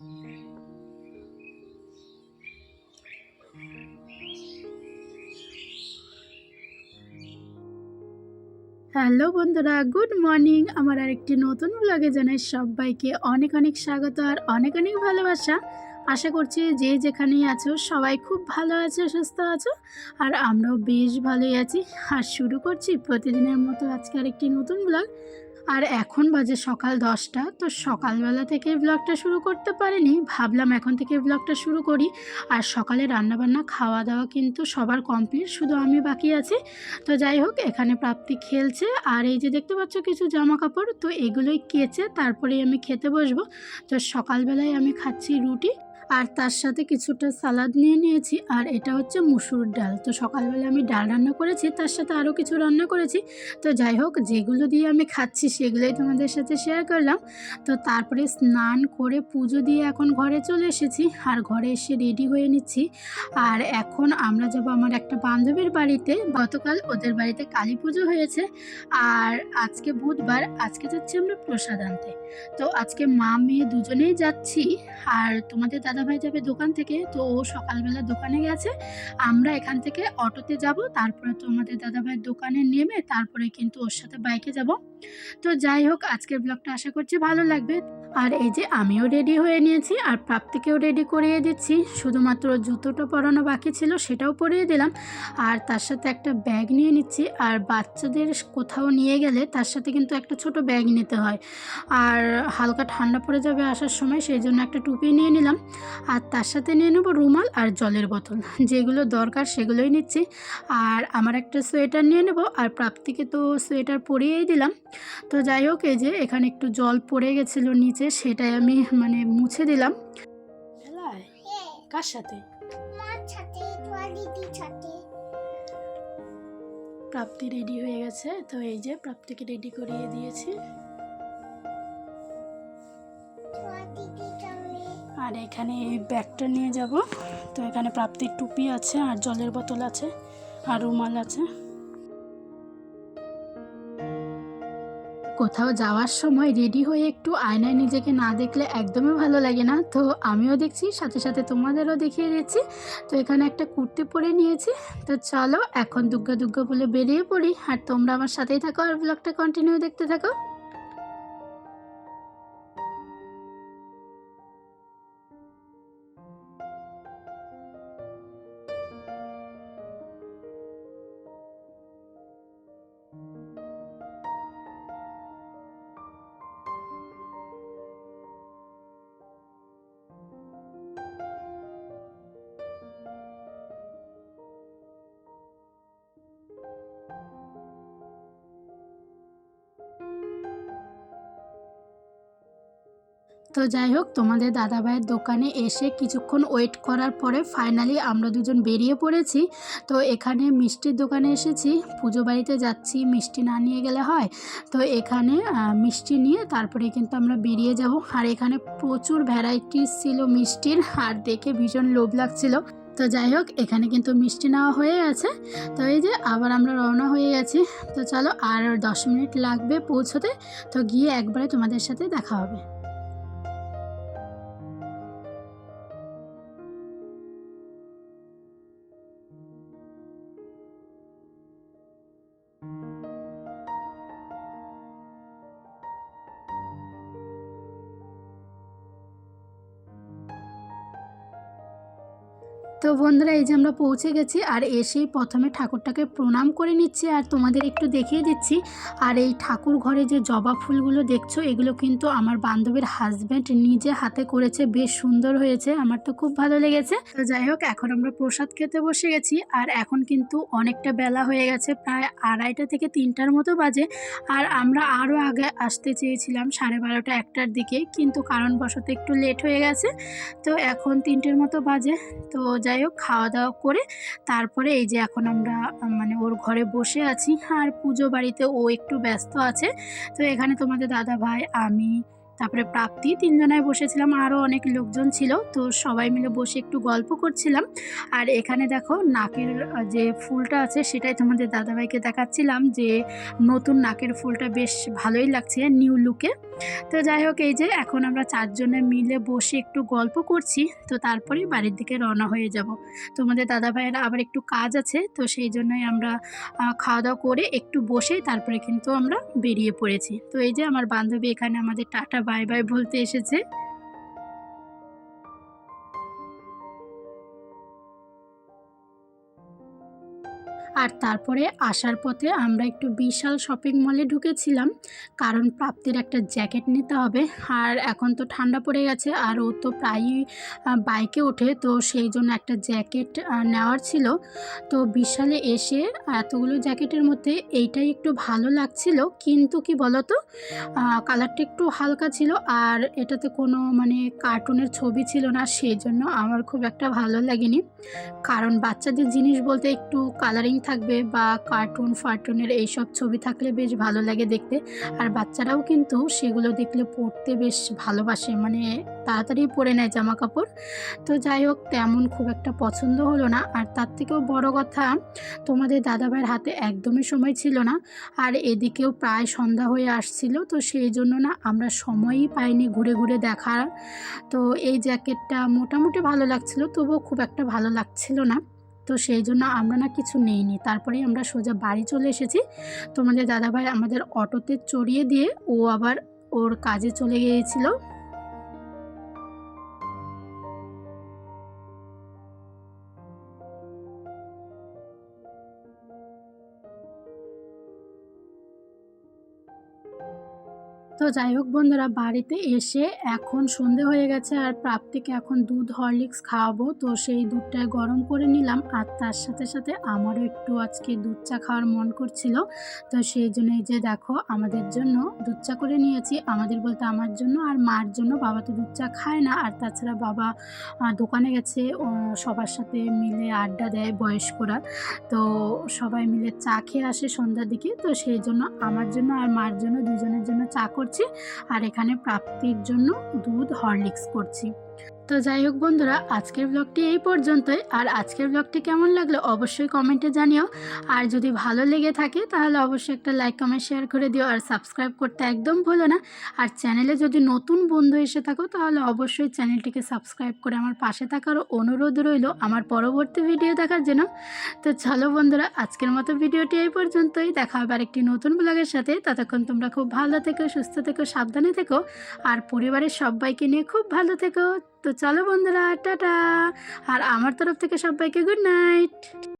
Hello বন্ধুরা, good morning. আমার আরেকটি নতুন ব্লগে জানাই সবাইকে অনেক অনেক স্বাগত আর অনেক অনেক ভালোবাসা। আশা করছি যে যেখানেই আছো সবাই খুব ভালো আছো, সুস্থ আছো, আর আমরাও বেশ ভালোই আছি। আর শুরু করছি প্রতিদিনের মতো আজকে আরেকটি নতুন ব্লগ আর এখন বাজে সকাল দশটা, তো সকালবেলা থেকে ব্লগটা শুরু করতে পারিনি। ভাবলাম এখন থেকে ব্লগটা শুরু করি। আর সকালে রান্নাবান্না খাওয়া দাওয়া কিন্তু সবার কমপ্লিট শুধু আমি বাকি আছি। তো যাই হোক, এখানে প্রাপ্তি খেলছে। আর এই যে দেখতে পাচ্ছ কিছু জামা কাপড় তো এগুলোই কেচে তারপরেই আমি খেতে বসবো। তো সকালবেলায় আমি খাচ্ছি রুটি। আর তার সাথে কিছুটা সালাদ নিয়ে নিয়েছি, আর এটা হচ্ছে মুসুর ডাল। তো সকালবেলা আমি ডাল রান্না করেছি, তার সাথে আরও কিছু রান্না করেছি। তো যাই হোক, যেগুলো দিয়ে আমি খাচ্ছি সেগুলোই তোমাদের সাথে শেয়ার করলাম। তো তারপরে স্নান করে পুজো দিয়ে এখন ঘরে চলে এসেছি, আর ঘরে এসে রেডি হয়ে নিচ্ছি। আর এখন আমরা যাব আমার একটা বান্ধবীর বাড়িতে। গতকাল ওদের বাড়িতে কালী পুজো হয়েছে, আর আজকে বুধবার, আজকে যাচ্ছি আমরা প্রসাদ আনতে। তো আজকে মা মেয়ে দুজনেই যাচ্ছি, আর তোমাদের দাদাভাই যাবে দোকান থেকে, তো ও সকালবেলা দোকানে গেছে। আমরা এখান থেকে অটোতে যাব, তারপরে তো তোমাদের দাদাভাইয়ের দোকানে নেমে তারপরে কিন্তু ওর সাথে বাইকে যাব। তো যাই হোক, আজকের ব্লগটা আশা করছি ভালো লাগবে। আর এই যে আমিও রেডি হয়ে নিয়েছি, আর প্রাপ্তিকেও রেডি করিয়ে দিচ্ছি। শুধুমাত্র জুতোটা পরানো বাকি ছিল, সেটাও পরিয়ে দিলাম। আর তার সাথে একটা ব্যাগ নিয়ে নিচ্ছি। আর বাচ্চাদের কোথাও নিয়ে গেলে তার সাথে কিন্তু একটা ছোট ব্যাগ নিতে হয়। আর হালকা ঠান্ডা পড়ে যাবে আসার সময়, সেই জন্য একটা টুপি নিয়ে নিলাম। আর তার সাথে নিয়ে নেব রুমাল আর জলের বোতল। যেগুলো দরকার সেগুলোই নিচ্ছি। আর আমার একটা সোয়েটার নিয়ে নেব। আর প্রাপ্তিকে তো সোয়েটার পরিয়েই দিলাম। তো যাই হোক এই যে এখানে একটু জল পড়ে গেছিল নিচে সেটাই আমি মানে মুছে দিলাম। কার সাথে? প্রাপ্তি রেডি হয়ে গেছে তো এই যে প্রাপ্তিকে রেডি করিয়ে দিয়েছি। আর এখানে এই ব্যাগটা নিয়ে যাব। তো এখানে প্রাপ্তির টুপি আছে আর জলের বোতল আছে আর রুমাল আছে। কোথাও যাওয়ার সময় রেডি হয়ে একটু আয়নায় নিজেকে না দেখলে একদমই ভালো লাগে না। তো আমিও দেখছি, সাথে সাথে তোমাদেরও দেখিয়ে দিচ্ছি। তো এখানে একটা কুর্তি পরে নিয়েছি। তো চলো, এখন দুগ্গা দুর্গা বলে বেরিয়ে পড়ি। আর তোমরা আমার সাথেই থাকো আর ব্লগটা কন্টিনিউ দেখতে থাকো। তো যাই হোক, তোমাদের দাদাভাইয়ের দোকানে এসে কিছুক্ষণ ওয়েট করার পরে ফাইনালি আমরা দুজন বেরিয়ে পড়েছি। তো এখানে মিষ্টির দোকানে এসেছি, পুজো বাড়িতে যাচ্ছি, মিষ্টি না নিয়ে গেলে হয়। তো এখানে মিষ্টি নিয়ে তারপরে কিন্তু আমরা বেরিয়ে যাব। আর এখানে প্রচুর ভ্যারাইটিস ছিল মিষ্টির, আর দেখে ভীষণ লোভ লাগছিল। তো যাই হোক, এখানে কিন্তু মিষ্টি নেওয়া হয়ে আছে তো এই যে আবার আমরা রওনা হয়ে গেছি। তো চলো আর দশ মিনিট লাগবে পৌঁছতে। তো গিয়ে একবারে তোমাদের সাথে দেখা হবে। তো বন্ধুরা, এই যে আমরা পৌঁছে গেছি আর এসেই প্রথমে ঠাকুরটাকে প্রণাম করে নিচ্ছি আর তোমাদের একটু দেখিয়ে দিচ্ছি। আর এই ঠাকুর ঘরে যে জবা ফুলগুলো দেখছ, এগুলো কিন্তু আমার বান্ধবীর হাজব্যান্ড নিজে হাতে করেছে। বেশ সুন্দর হয়েছে, আমার তো খুব ভালো লেগেছে। তো যাই হোক, এখন আমরা প্রসাদ খেতে বসে গেছি আর এখন কিন্তু অনেকটা বেলা হয়ে গেছে, প্রায় আড়াইটা থেকে তিনটার মতো বাজে। আর আমরা আরও আগে আসতে চেয়েছিলাম সাড়ে বারোটা একটার দিকে, কিন্তু কারণবশত একটু লেট হয়ে গেছে। তো এখন তিনটের মতো বাজে। তো যাই হোক খাওয়া দাওয়া করে তারপরে এই যে এখন আমরা মানে ওর ঘরে বসে আছি। আর পুজো বাড়িতে ও একটু ব্যস্ত আছে। তো এখানে তোমাদের দাদা ভাই আমি তারপরে প্রাপ্তি, তিনজনায় বসেছিলাম আরও অনেক লোকজন ছিল, তো সবাই মিলে বসে একটু গল্প করছিলাম। আর এখানে দেখো নাকের যে ফুলটা আছে সেটাই তোমাদের দাদাভাইকে দেখাচ্ছিলাম যে নতুন নাকের ফুলটা বেশ ভালোই লাগছে নিউ লুকে। তো যাই হোক, এই যে এখন আমরা চারজনে মিলে বসে একটু গল্প করছি, তো তারপরেই বাড়ির দিকে রওনা হয়ে যাব। তোমাদের দাদা ভাইয়ের আবার একটু কাজ আছে, তো সেই জন্যই আমরা খাওয়া দাওয়া করে একটু বসেই তারপরে কিন্তু আমরা বেরিয়ে পড়েছি। তো এই যে আমার বান্ধবী এখানে আমাদের টাটা বাই বাই বলতে এসেছে। আর তারপরে আসার পথে আমরা একটু বিশাল শপিং মলে ঢুকেছিলাম। কারণ প্রাপ্তির একটা জ্যাকেট নিতে হবে। আর এখন তো ঠান্ডা পড়ে গেছে, আর ও তো প্রায়ই বাইকে ওঠে। তো সেই জন্য একটা জ্যাকেট নেওয়ার ছিল। তো বিশালে এসে এতগুলো জ্যাকেটের মধ্যে এইটাই একটু ভালো লাগছিল। কিন্তু কি বলতো কালারটা একটু হালকা ছিল। আর এটাতে কোনো মানে কার্টুনের ছবি ছিল না। সেই জন্য আমার খুব একটা ভালো লাগেনি। কারণ বাচ্চাদের জিনিস বলতে একটু কালারিং থাকবে বা কার্টুন ফার্টুনের এইসব ছবি থাকলে বেশ ভালো লাগে দেখতে। আর বাচ্চারাও কিন্তু সেগুলো দেখলে পরতে বেশ ভালোবাসে মানে তাড়াতাড়ি পরে নেয় জামা কাপড় তো যাই হোক, তেমন খুব একটা পছন্দ হলো না। আর তার থেকেও বড় কথা, তোমাদের দাদাভাইয়ের হাতে একদমই সময় ছিল না। আর এদিকেও প্রায় সন্ধ্যা হয়ে আসছিল, তো সেই জন্য না আমরা সময়ই পাইনি ঘুরে ঘুরে দেখার। তো এই জ্যাকেটটা মোটামুটি ভালো লাগছিল, তবুও খুব একটা ভালো লাগছিল না। তো সেই জন্য আমরা না কিছু নেইনি। তারপরেই আমরা সোজা বাড়ি চলে এসেছি। তোমাদের দাদাভাই আমাদের অটোতে চড়িয়ে দিয়ে ও আবার ওর কাজে চলে গিয়েছিল। তো যাই হোক বন্ধুরা, বাড়িতে এসে এখন সন্ধে হয়ে গেছে আর প্রাপ্তিকে এখন দুধ, হরলিক্স খাওয়াবো। তো সেই দুধটা গরম করে নিলাম আর তার সাথে সাথে আমারও একটু আজকে দুধ চা খাওয়ার মন করছিল। তো সেই জন্য এই যে দেখো, আমাদের জন্য দুধ চা করে নিয়েছি। আমাদের বলতে আমার জন্য আর মার জন্য। বাবা তো দুধ চা খায় না আর তাছাড়া বাবা দোকানে গেছে। সবার সাথে মিলে আড্ডা দেয় বয়স্করা। তো সবাই মিলে চা খেয়ে আসে সন্ধ্যার দিকে। তো সেই জন্য আমার জন্য আর মার জন্য দুজনের জন্য চা করছি আর এখানে প্রাপ্তির জন্য দুধ হরলিক্স করছি। তো যাই হোক বন্ধুরা, আজকের ব্লগটি এই পর্যন্তই। আর আজকের ব্লগটি কেমন লাগল অবশ্যই কমেন্টে জানিও। আর যদি ভালো লেগে থাকে তাহলে অবশ্যই একটা লাইক কমেন্ট শেয়ার করে দিও। আর সাবস্ক্রাইব করতে একদম ভুলো না। আর চ্যানেলে যদি নতুন বন্ধু এসে থাকো তাহলে অবশ্যই চ্যানেলটিকে সাবস্ক্রাইব করে আমার পাশে থাকার অনুরোধ রইল আমার পরবর্তী ভিডিও দেখার জন্য। তো চলো বন্ধুরা, আজকের মতো ভিডিওটি এই পর্যন্তই। দেখা হবে একটি নতুন ব্লগের সাথে। ততক্ষণ তোমরা খুব ভালো থেকো, সুস্থ থেকো, সাবধানে থেকো। আর পরিবারের সবাইকে নিয়ে খুব ভালো থেকো। তো চলো বন্ধুরা টাটা। আর আমার তরফ থেকে সবাইকে গুড নাইট